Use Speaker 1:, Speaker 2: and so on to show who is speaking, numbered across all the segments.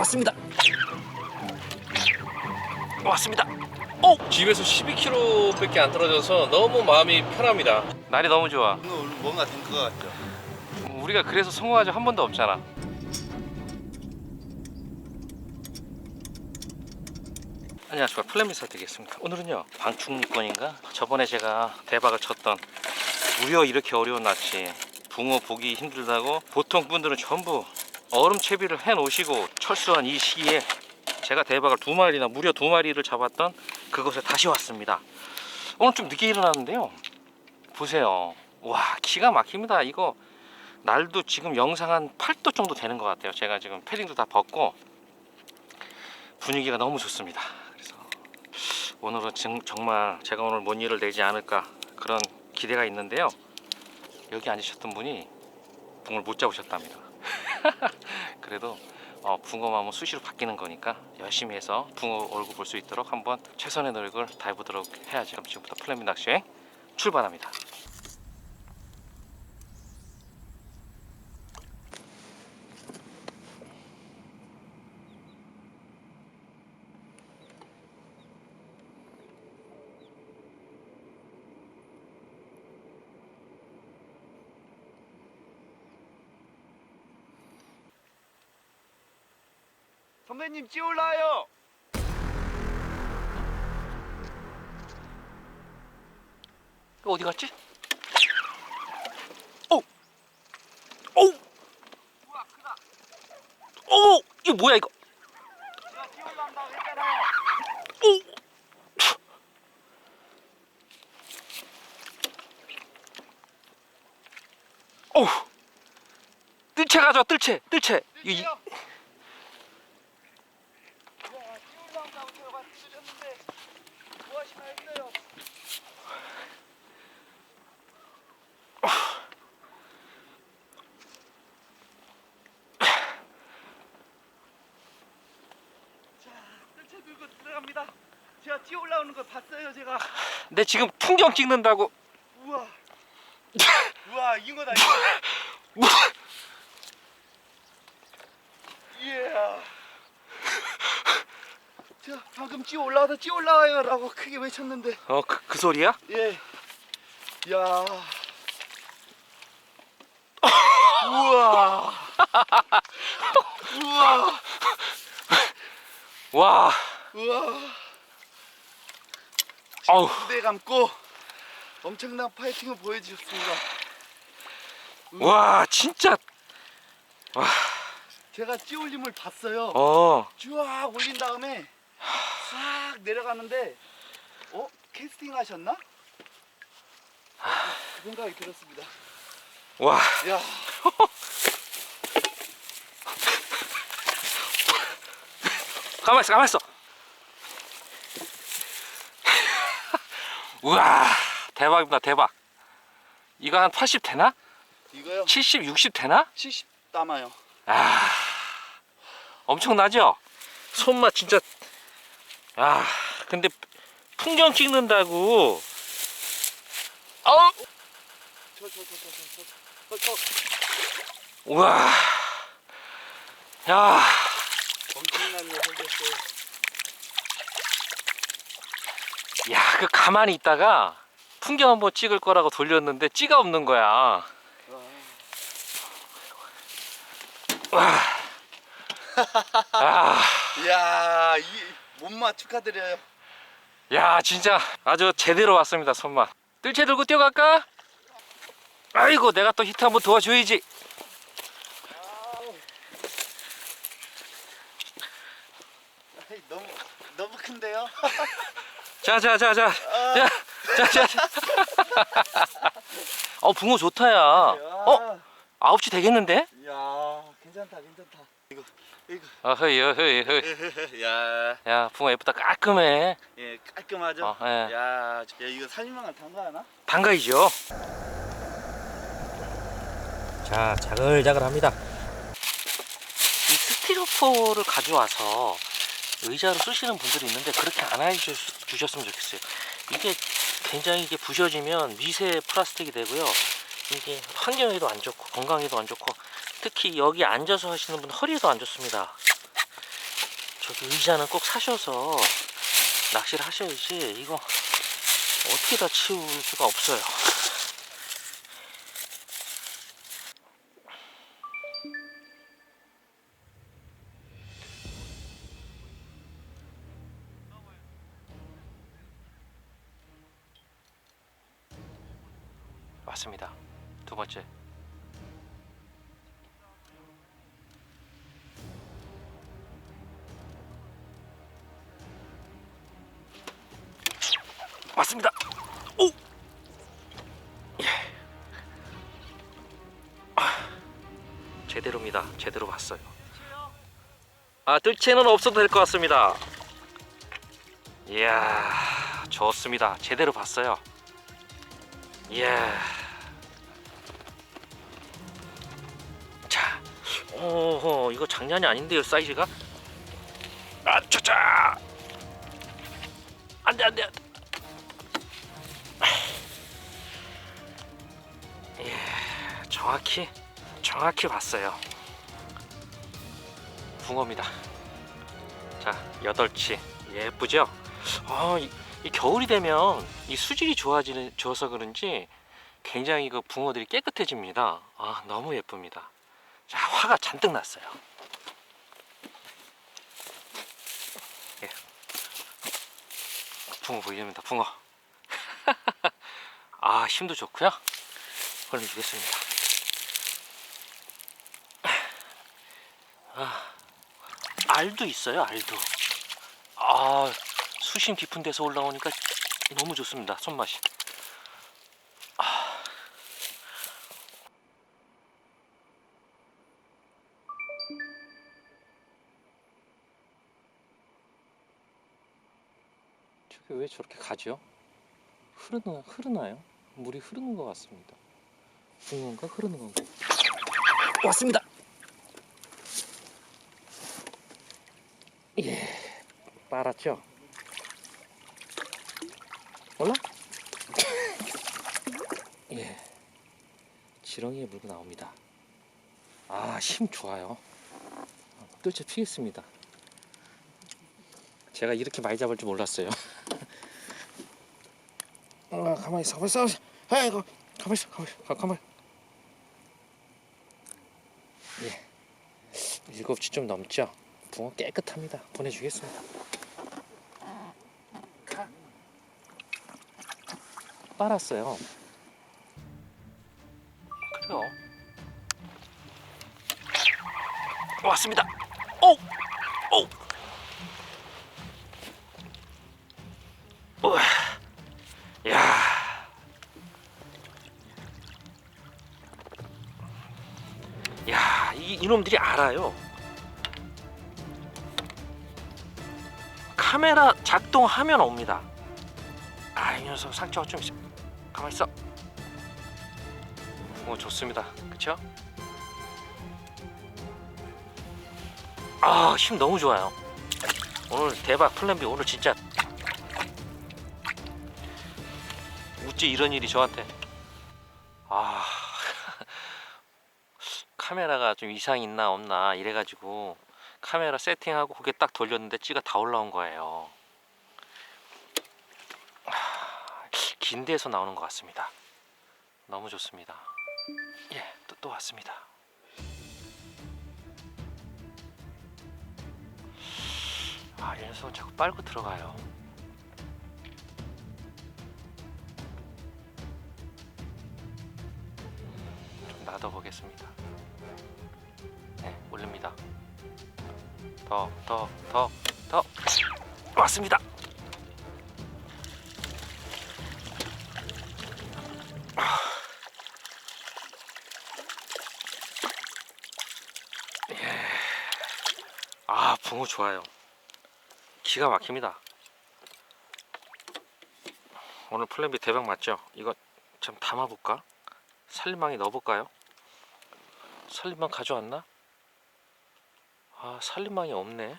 Speaker 1: 왔습니다. 왔습니다. 오! 집에서 12km밖에 안 떨어져서 너무 마음이 편합니다. 날이 너무 좋아.
Speaker 2: 오늘 뭔가 된 것 같죠?
Speaker 1: 우리가 그래서 성공한 적 한 번도 없잖아. 안녕하십니까 플레미사 되겠습니다. 오늘은요 방충권인가 저번에 제가 대박을 쳤던 무려 이렇게 어려운 낚시 붕어 보기 힘들다고 보통 분들은 전부 얼음 채비를 해 놓으시고 철수한 이 시기에 제가 대박을 두 마리나 무려 두 마리를 잡았던 그곳에 다시 왔습니다. 오늘 좀 늦게 일어났는데요. 보세요. 와 기가 막힙니다. 이거 날도 지금 영상 한 8도 정도 되는 것 같아요. 제가 지금 패딩도 다 벗고 분위기가 너무 좋습니다. 그래서 오늘은 정- 정말 제가 오늘 뭔 일을 내지 않을까 그런 기대가 있는데요. 여기 앉으셨던 분이 붕어를 못 잡으셨답니다. 그래도 어, 붕어만 수시로 바뀌는 거니까 열심히 해서 붕어 얼굴 볼 수 있도록 한번 최선의 노력을 다해보도록 해야죠. 그럼 지금부터 플래미 낚시행 출발합니다.
Speaker 2: 선배님 찌 올라요.
Speaker 1: 이거 어디 갔지? 오! 오! 오! 이거 뭐야 이거?
Speaker 2: 제가 찌 올라온다고 했잖아요.
Speaker 1: 오! 오! 뜰채 가져 뜰채 뜰채 이-
Speaker 2: 찌요. 와, 찌 올라온다고 제가 드렸는데 뭐 하시나 했어요. 자, 뜰채 들고 들어갑니다. 제가 찌 올라오는 거 봤어요, 제가.
Speaker 1: 내 지금 풍경 찍는다고
Speaker 2: 우와. 우와, 잉어다, 잉어.
Speaker 1: 뭐?
Speaker 2: 예. 자, 방금 찌 올라와서 찌 올라와요라고 크게 외쳤는데,
Speaker 1: 어 그 그 소리야?
Speaker 2: 예. 야. 우와. 우와.
Speaker 1: 와
Speaker 2: 우와.
Speaker 1: 아우
Speaker 2: 무대 감고 엄청난 파이팅을 보여주셨습니다.
Speaker 1: 와 진짜
Speaker 2: 제가 찌 올림을 봤어요.
Speaker 1: 어
Speaker 2: 쫙 올린 다음에 싹 내려가는데 어? 캐스팅 하셨나? 그 생각이 들었습니다.
Speaker 1: 와.
Speaker 2: 야,
Speaker 1: 가만 있어, 가만 있어. 우와 대박입니다 대박 이거 한 80 되나?
Speaker 2: 이거요?
Speaker 1: 70, 60 되나?
Speaker 2: 70 남아요
Speaker 1: 아 엄청나죠? 손맛 진짜 아 근데 풍경 찍는다고 어?
Speaker 2: 저, 저, 저, 저, 저, 저,
Speaker 1: 우와 야
Speaker 2: 엄청난 일 생겼어요
Speaker 1: 야, 그 가만히 있다가 풍경 한번 찍을 거라고 돌렸는데 찌가 없는 거야. 와. 아,
Speaker 2: 이야, 이 몸맛 축하드려요.
Speaker 1: 야, 진짜 아주 제대로 왔습니다, 손맛. 뜰채 들고 뛰어갈까? 아이고, 내가 또 히트 한번 도와줘야지.
Speaker 2: 아이, 너무 너무 큰데요?
Speaker 1: 자, 자, 자, 자, 자, 자, 자. 자. 어, 붕어 좋다 야. 어, 아홉 시 되겠는데?
Speaker 2: 야, 괜찮다, 괜찮다. 이거, 이거.
Speaker 1: 어허이, 어허이, 어허이.
Speaker 2: 야,
Speaker 1: 야, 붕어 예쁘다, 깔끔해.
Speaker 2: 예, 깔끔하죠?
Speaker 1: 어, 예.
Speaker 2: 야, 야, 이거 살림망을 담가 하나?
Speaker 1: 반가이죠. 자, 자글자글 합니다. 이 스티로포를 가져와서 의자로 쓰시는 분들이 있는데 그렇게 안 해주 셨으면 좋겠어요. 이게 굉장히 이게 부셔지면 미세 플라스틱이 되고요. 이게 환경에도 안 좋고 건강에도 안 좋고 특히 여기 앉아서 하시는 분 허리에도 안 좋습니다. 저기 의자는 꼭 사셔서 낚시를 하셔야지 이거 어떻게 다 치울 수가 없어요. 아, 뜰채는 없어도 될 것 같습니다. 이야, 좋습니다. 제대로 봤어요. 이야. 자, 오, 이거 장난이 아닌데요, 사이즈가? 아, 짜자! 안 돼, 안 돼, 안 돼. 예, 정확히 정확히 봤어요. 붕어입니다. 자, 여덟치 예쁘죠? 아, 이, 이 겨울이 되면 이 수질이 좋아지는 좋아서 그런지 굉장히 그 붕어들이 깨끗해집니다. 아, 너무 예쁩니다. 자, 화가 잔뜩 났어요. 예. 붕어 보입니다. 붕어. 아, 힘도 좋고요. 걸려주겠습니다. 아, 알도 있어요, 알도. 아, 수심 깊은 데서 올라오니까 너무 좋습니다, 손맛이. 아. 저게 왜 저렇게 가죠? 흐르나, 흐르나요? 물이 흐르는 것 같습니다. 건가 흐르는 건가? 왔습니다. 빨았죠. 올라? 예, 지렁이에 물고 나옵니다. 아, 힘 좋아요. 뜰채 피겠습니다. 제가 이렇게 많이 잡을 줄 몰랐어요. 아, 가만히 있어, 가만히 있어. 아이고, 가만히 있어, 가만히 있어, 가- 가만히. 예. 일곱 시좀 넘죠. 붕어 깨끗합니다. 보내주겠습니다. 빨았어요. 그래요. 왔습니다. 오, 오. 야. 야, 이, 이놈들이 알아요. 카메라 작동하면 옵니다. 아, 이 녀석 상처가 좀 있어. 가만 있어. 오, 좋습니다. 그쵸? 아, 힘 너무 좋아요. 오늘 대박 플랜 B 오늘 진짜 어찌 이런 일이 저한테 아 카메라가 좀 이상 있나 없나 이래가지고 카메라 세팅하고 고개 딱 돌렸는데 찌가 다 올라온 거예요 아, 긴 데에서 나오는 것 같습니다 너무 좋습니다 예 또 또 왔습니다 아, 이 녀석은 자꾸 빨고 들어가요. 좀 놔둬보겠습니다. 네, 올립니다. 더, 더, 더, 더. 왔습니다. 아. 예. 아, 붕어 좋아요. 기가 막힙니다. 오늘 플랜 B 대박 맞죠? 이거 참 담아볼까? 살림망에 넣어볼까요? 살림망 가져왔나? 아 살림망이 없네.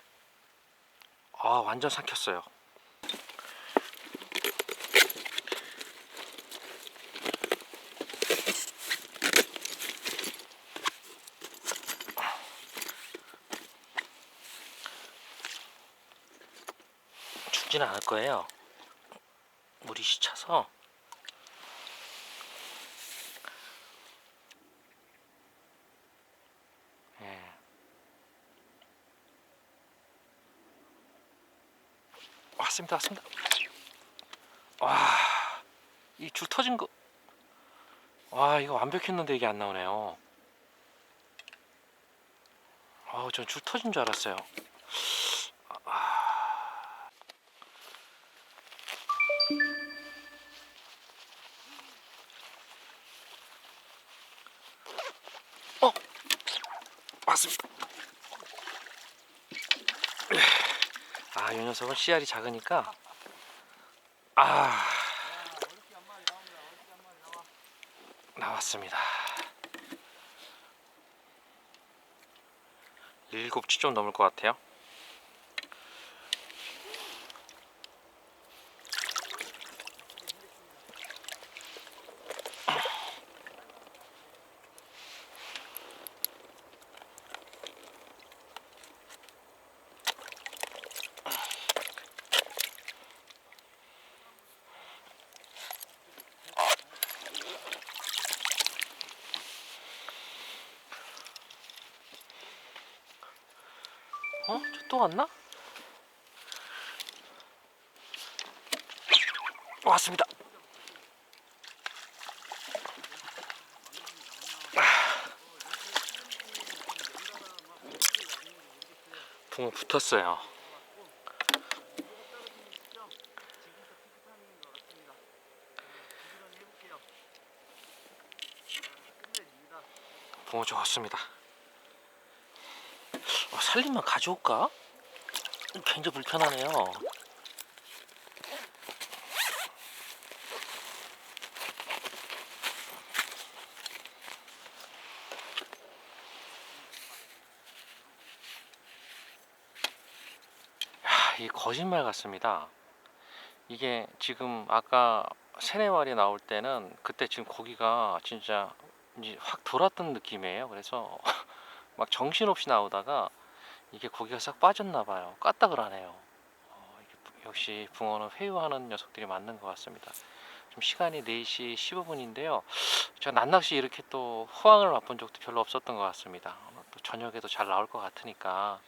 Speaker 1: 아 완전 삼켰어요. 죽지는 않을 거예요. 물이 시차서. 예. 왔습니다, 왔습니다. 와, 이 줄 터진 거. 와, 이거 완벽했는데 이게 안 나오네요. 아우, 전 줄 터진 줄 알았어요. 녀석은 씨알이 작으니까 아 나왔습니다. 일곱 치 좀 넘을 것 같아요. 어? 저 또 왔나? 왔습니다. 붕어 붙었어요. 붕어 좋았습니다. 어, 살림만 가져올까? 굉장히 불편하네요. 야, 이 거짓말 같습니다. 이게 지금 아까 세네 마리 나올 때는 그때 지금 고기가 진짜 확 돌았던 느낌이에요. 그래서 막 정신없이 나오다가 이게 고기가 싹 빠졌나 봐요. 까딱을 하네요. 어, 역시 붕어는 회유하는 녀석들이 맞는 것 같습니다. 지금 시간이 4시 15분인데요. 제가 낮낚시 이렇게 또 호황을 맛본 적도 별로 없었던 것 같습니다. 어, 또 저녁에도 잘 나올 것 같으니까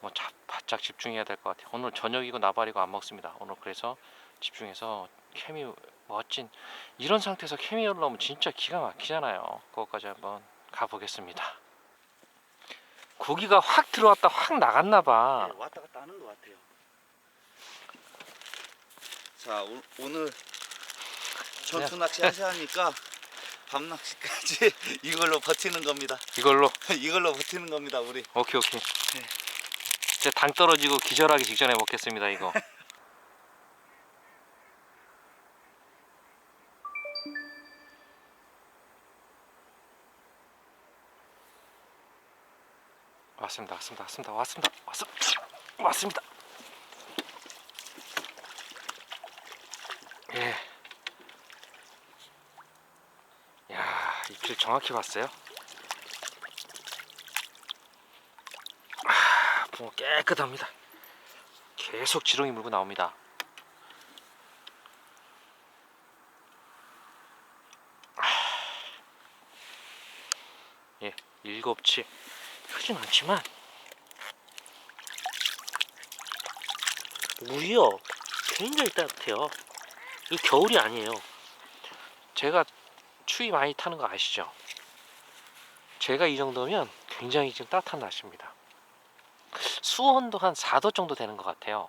Speaker 1: 뭐 자, 바짝 집중해야 될 것 같아요. 오늘 저녁이고 나발이고 안 먹습니다. 오늘 그래서 집중해서 케미 멋진 이런 상태에서 케미 올라오면 진짜 기가 막히잖아요. 그것까지 한번 가보겠습니다. 고기가 확 들어왔다 확 나갔나 봐.
Speaker 2: 네, 왔다 갔다 하는 것 같아요. 자 오, 오늘 전투 낚시 하시니까 밤 낚시까지 이걸로 버티는 겁니다.
Speaker 1: 이걸로
Speaker 2: 이걸로 버티는 겁니다 우리.
Speaker 1: 오케이 오케이.
Speaker 2: 네.
Speaker 1: 이제 당 떨어지고 기절하기 직전에 먹겠습니다 이거. 왔습니다 왔습니다 왔습니다 왔습니다 왔습니다 왔습니다. 예. 야 입질 정확히 봤어요. 붕어 깨끗합니다. 계속 지렁이 물고 나옵니다. 예, 일곱치 크진 않지만 물이요 굉장히 따뜻해요. 이 겨울이 아니에요. 제가 추위 많이 타는 거 아시죠? 제가 이 정도면 굉장히 지금 따뜻한 날씨입니다. 수온도 한 4도 정도 되는 것 같아요.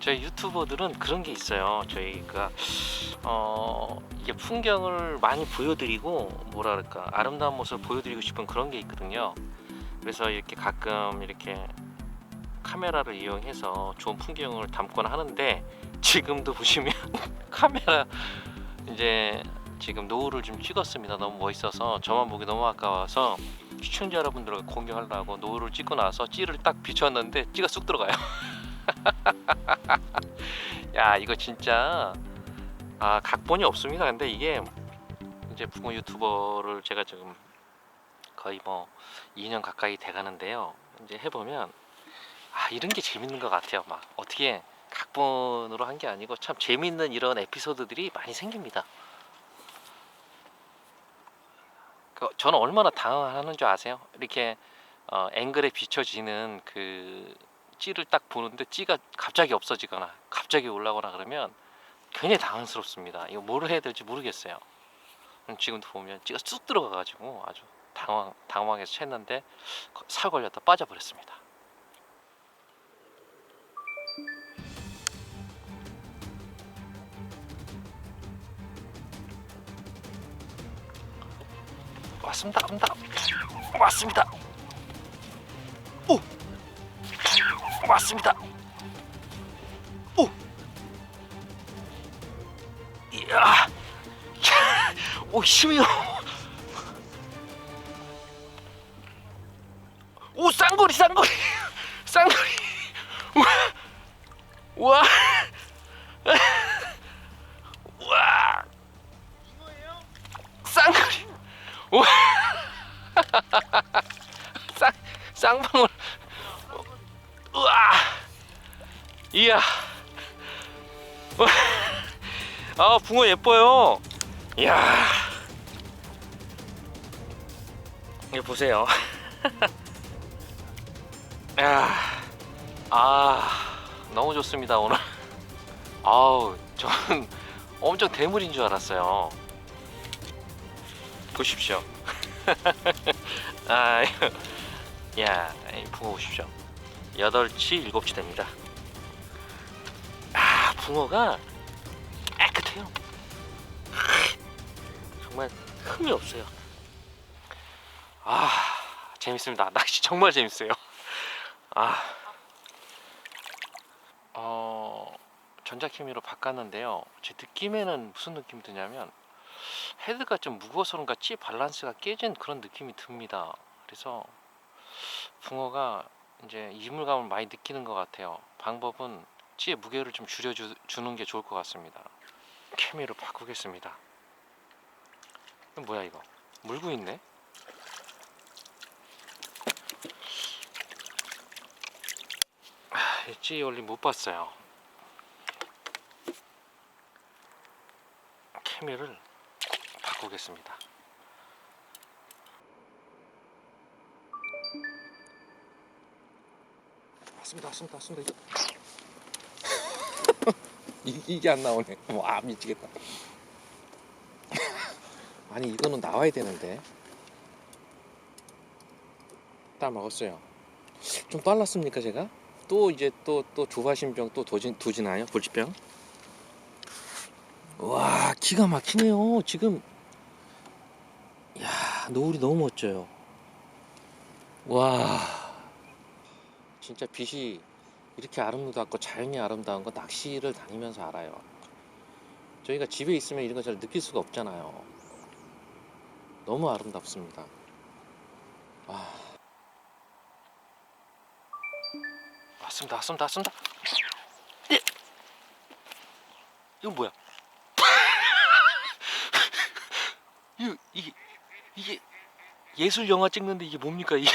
Speaker 1: 저희 유튜버들은 그런 게 있어요. 저희가 어 이게 풍경을 많이 보여드리고 뭐랄까 아름다운 모습을 보여드리고 싶은 그런 게 있거든요. 그래서 이렇게 가끔 이렇게 카메라를 이용해서 좋은 풍경을 담거나 하는데 지금도 보시면 카메라 이제 지금 노을을 좀 찍었습니다. 너무 멋있어서 저만 보기 너무 아까워서 시청자 여러분들과 공개하려고 노을을 찍고 나서 찌를 딱 비췄는데 찌가 쑥 들어가요. 야 이거 진짜 아 각본이 없습니다. 근데 이게 이제 붕어 유튜버를 제가 지금 거의 뭐 2년 가까이 돼가는데요. 이제 해보면 아 이런 게 재밌는 것 같아요. 막 어떻게 각본으로 한 게 아니고 참 재밌는 이런 에피소드들이 많이 생깁니다. 그 저는 얼마나 당황하는 줄 아세요? 이렇게 어, 앵글에 비춰지는 그 찌를 딱 보는데 찌가 갑자기 없어지거나 갑자기 올라거나 그러면 굉장히 당황스럽습니다. 이거 뭐를 해야 될지 모르겠어요. 음, 지금도 보면 찌가 쑥 들어가가지고 아주 당황 당황해서 챘는데 살 걸렸다 빠져버렸습니다. 왔습니다. 왔습니다. 왔습니다. 오! 왔습니다. 오! 이야! 오, 힘이요! 오, 쌍거리, 쌍거리! 쌍거리! 우와!
Speaker 2: 이거예요?
Speaker 1: 쌍거리! 우와! 쌍, 쌍방울! 이야! 아, 붕어 예뻐요! 이야! 이거 보세요. 야, 아, 너무 좋습니다, 오늘. 아우, 저는 엄청 대물인 줄 알았어요. 보십시오. 아, 야, 이 붕어 보십시오. 8치, 7치 됩니다. 아, 붕어가 깨끗해요. 정말 흠이 없어요. 아, 재밌습니다. 낚시 정말 재밌어요. 아, 어, 전자케미로 바꿨는데요. 제 느낌에는 무슨 느낌이 드냐면 헤드가 좀 무거워서 그런가 찌 밸런스가 깨진 그런 느낌이 듭니다. 그래서 붕어가 이제 이물감을 많이 느끼는 것 같아요. 방법은 찌의 무게를 좀 줄여주는 게 좋을 것 같습니다. 케미로 바꾸겠습니다. 뭐야 이거? 물고 있네? 아, 이찌 원리 못 봤어요. 케미를 바꾸겠습니다. 왔습니다, 왔습니다, 왔습니다. 이, 이게 안 나오네. 와 미치겠다. 아니 이거는 나와야 되는데. 딱 먹었어요. 좀 빨랐습니까 제가? 또 이제 또 또 조바심병 또 도진 두지나요? 불치병? 와 기가 막히네요. 지금 야 노을이 너무 멋져요. 와 진짜 빛이 이렇게 아름답고 자연이 아름다운 거 낚시를 다니면서 알아요. 저희가 집에 있으면 이런 거 잘 느낄 수가 없잖아요. 너무 아름답습니다. 와. 왔습니다, 왔습니다, 왔습니다. 예. 이건 뭐야? 이거 이게 이게 예술 영화 찍는데 이게 뭡니까 이게?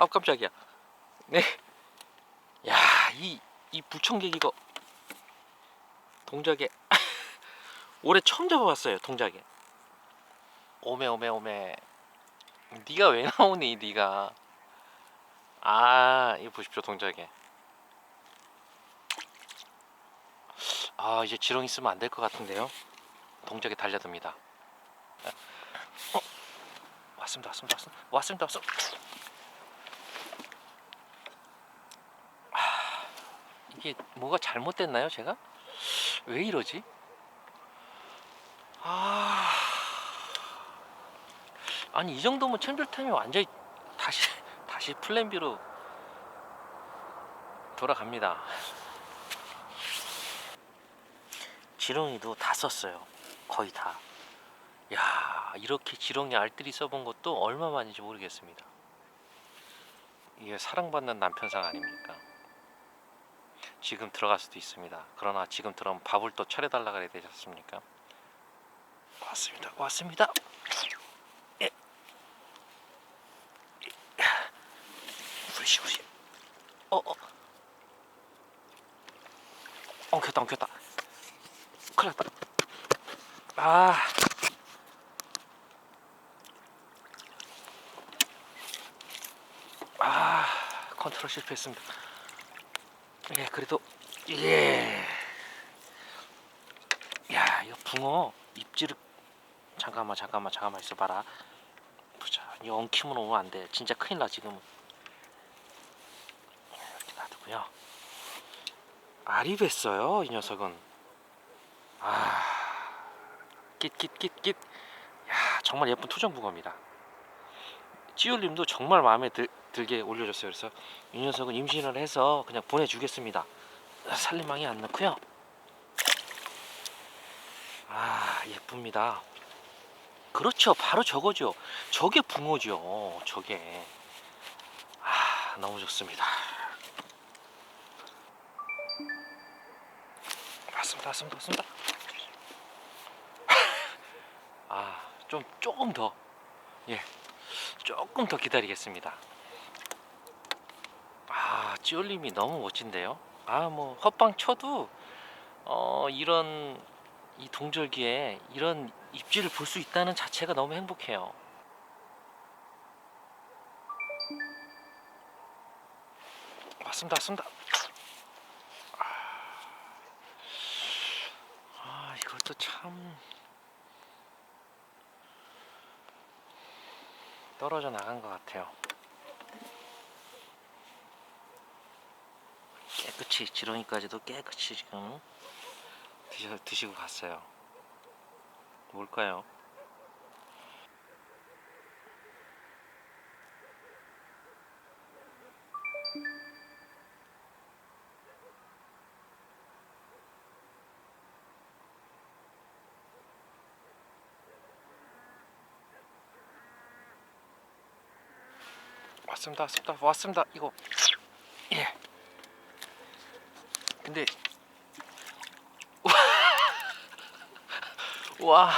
Speaker 1: 아 깜짝이야. 네. 야, 이, 이 부청객 이거 동작에 올해 처음 잡아봤어요. 동작에. 오메 오메 오메. 네가 왜 나오니? 네가. 아, 이거 보십시오. 동작에. 아, 이제 지렁이 쓰면 안 될 것 같은데요. 동작에 달려듭니다. 어, 왔습니다. 왔습니다. 왔습니다. 왔습니다. 왔습니다. 이게 뭐가 잘못됐나요, 제가? 왜 이러지? 아, 아니 이 정도면 챔들템이 완전히 다 다시 다시 플랜 B로 돌아갑니다. 지렁이도 다 썼어요. 거의 다. 야 이렇게 지렁이 알뜰히 써본 것도 얼마만인지 모르겠습니다. 이게 사랑받는 남편상 아닙니까? 지금 들어갈 수도 있습니다. 그러나 지금 들어오면 밥을 또 차려달라 그래야 되지 않습니까? 왔습니다. 왔습니다. 예. 우시 우시. 어 어. 엉켰다 엉켰다. 큰일 났다. 아. 아 컨트롤 실패했습니다. 예 그래도 예. 야 이거 붕어 입질을 잠깐만 잠깐만 잠깐만 있어봐라. 보자 이 엉키면 오면 안 돼. 진짜 큰일 나 지금. 이렇게 놔두고요. 알이 뱄어요 이 녀석은. 아 깃깃깃깃. 야 정말 예쁜 토종 붕어입니다. 찌울님도 정말 마음에 들, 들게 올려줬어요. 그래서 이 녀석은 임신을 해서 그냥 보내주겠습니다. 살림망이 안 넣고요. 아 예쁩니다. 그렇죠. 바로 저거죠. 저게 붕어죠. 저게. 아 너무 좋습니다. 맞습니다. 맞습니다. 맞습니다. 아좀 조금 더 예. 조금 더 기다리겠습니다. 아, 찌올림이 너무 멋진데요. 아, 뭐 헛방 쳐도 어, 이런 이 동절기에 이런 입질을 볼수 있다는 자체가 너무 행복해요. 맞습니다, 맞습니다. 아, 이것도 참 떨어져 나간 것 같아요. 깨끗이 지렁이까지도 깨끗이 지금 드셔, 드시고 갔어요. 뭘까요? 왔습니다, 왔습니다, 왔습니다. 이거 예. 근데 와.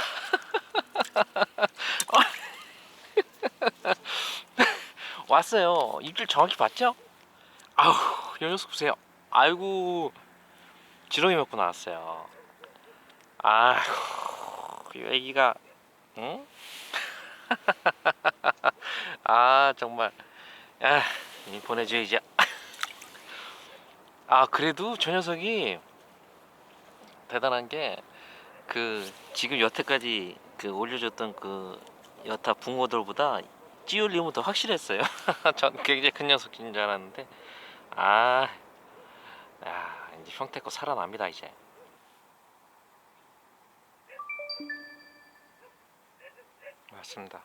Speaker 1: 왔어요. 입질 정확히 봤죠? 아우, 이 녀석 보세요. 아이고, 지렁이 몇번 나왔어요. 아이고, 이 애기가, 응? 아, 정말. 아, 이 보내줘야지. 아, 그래도 저 녀석이 대단한 게, 그, 지금 여태까지 그 올려줬던 그 여타 붕어들보다 찌울림은 더 확실했어요. 전 굉장히 큰 녀석인 줄 알았는데, 아, 야, 이제 형태껏 살아납니다, 이제. 맞습니다.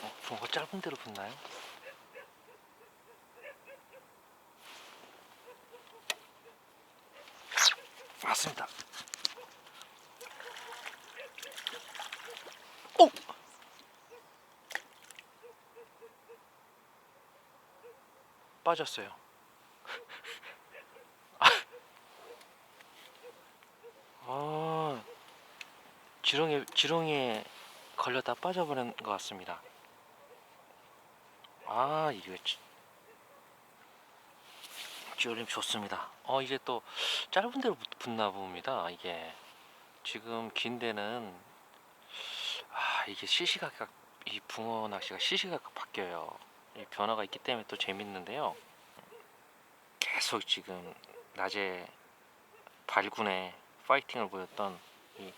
Speaker 1: 어, 붕어 짧은 데로 붙나요? 맞습니다. 오! 빠졌어요. 아, 지렁이 지렁이에 걸려다 빠져버린 것 같습니다. 아, 이게 지- 찌올림 좋습니다. 어, 이게 또 짧은 데로 붙- 붙나 봅니다. 이게 지금 긴 데는 아, 이게 시시각각 이 붕어 낚시가 시시각각 바뀌어요. 이 변화가 있기 때문에 또 재밌는데요. 계속 지금 낮에 발군에 파이팅을 보였던 이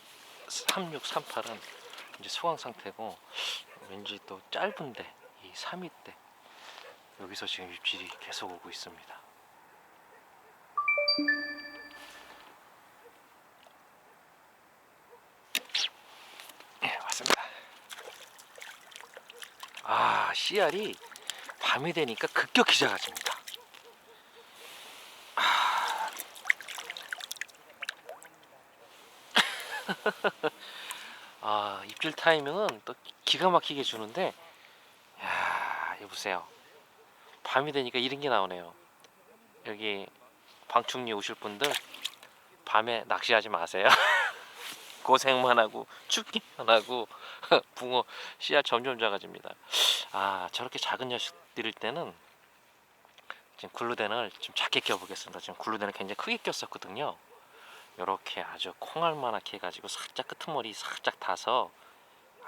Speaker 1: 3638은 이제 소강 상태고 왠지 또 짧은데 이 3위 때 여기서 지금 입질이 계속 오고 있습니다. 예, 맞습니다. 아, 씨알이 밤이 되니까 급격히 작아집니다. 아 입질 타이밍은 또 기가 막히게 주는데 야 이거 보세요 밤이 되니까 이런 게 나오네요 여기 방충리 오실 분들 밤에 낚시하지 마세요 고생만 하고 춥기만 하고 붕어 씨앗 점점 작아집니다 아 저렇게 작은 녀석들일 때는 지금 글루덴을 좀 작게 껴보겠습니다 지금 글루덴을 굉장히 크게 꼈었거든요 이렇게 아주 콩알만하게 해가지고 살짝 끄트머리 살짝 타서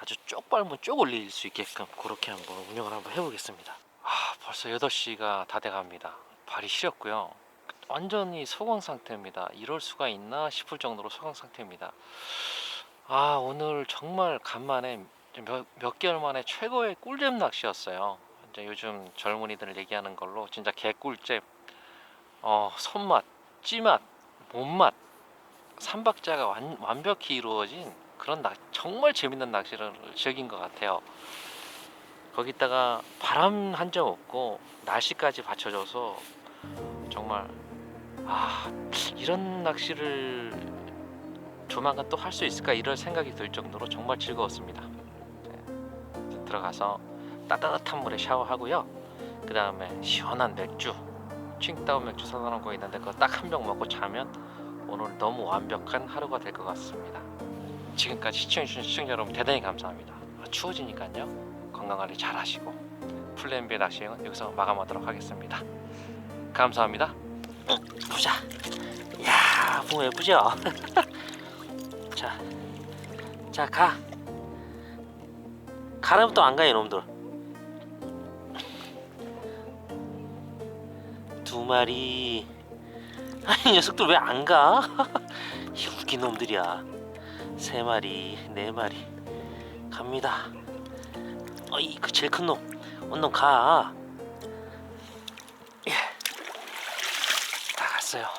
Speaker 1: 아주 쪽 밟으면 쪽 올릴 수 있게끔 그렇게 한번 운영을 한번 해보겠습니다. 아 벌써 8시가 다 돼갑니다. 발이 시렸고요. 완전히 소강 상태입니다. 이럴 수가 있나 싶을 정도로 소강 상태입니다. 아 오늘 정말 간만에 몇, 몇 개월 만에 최고의 꿀잼 낚시였어요. 이제 요즘 젊은이들 얘기하는 걸로 진짜 개꿀잼. 어 손맛, 찌맛, 몸맛 삼박자가 완, 완벽히 이루어진 그런 낚, 정말 재밌는 낚시를 즐긴 것 같아요. 거기다가 바람 한 점 없고 날씨까지 받쳐줘서 정말 아 이런 낚시를 조만간 또 할 수 있을까 이런 생각이 들 정도로 정말 즐거웠습니다. 네, 들어가서 따뜻한 물에 샤워하고요. 그 다음에 시원한 맥주, 칭따오 맥주 사다 놓은 거 있는데 그거 딱 한 병 먹고 자면 오늘 너무 완벽한 하루가 될 것 같습니다. 지금까지 시청해주신 시청자 여러분 대단히 감사합니다. 아, 추워지니까요 건강관리 잘 하시고 플랜B 낚시 여행은 여기서 마감하도록 하겠습니다. 감사합니다. 어, 보자. 야, 붕어 예쁘죠? 자, 자 가. 가라면 또 안 가요, 놈들. 두 마리. 아니 녀석들 왜 안 가? 이 웃긴 놈들이야. 세 마리, 네 마리 갑니다. 어이 그 제일 큰 놈, 언놈 가. 예, 다 갔어요.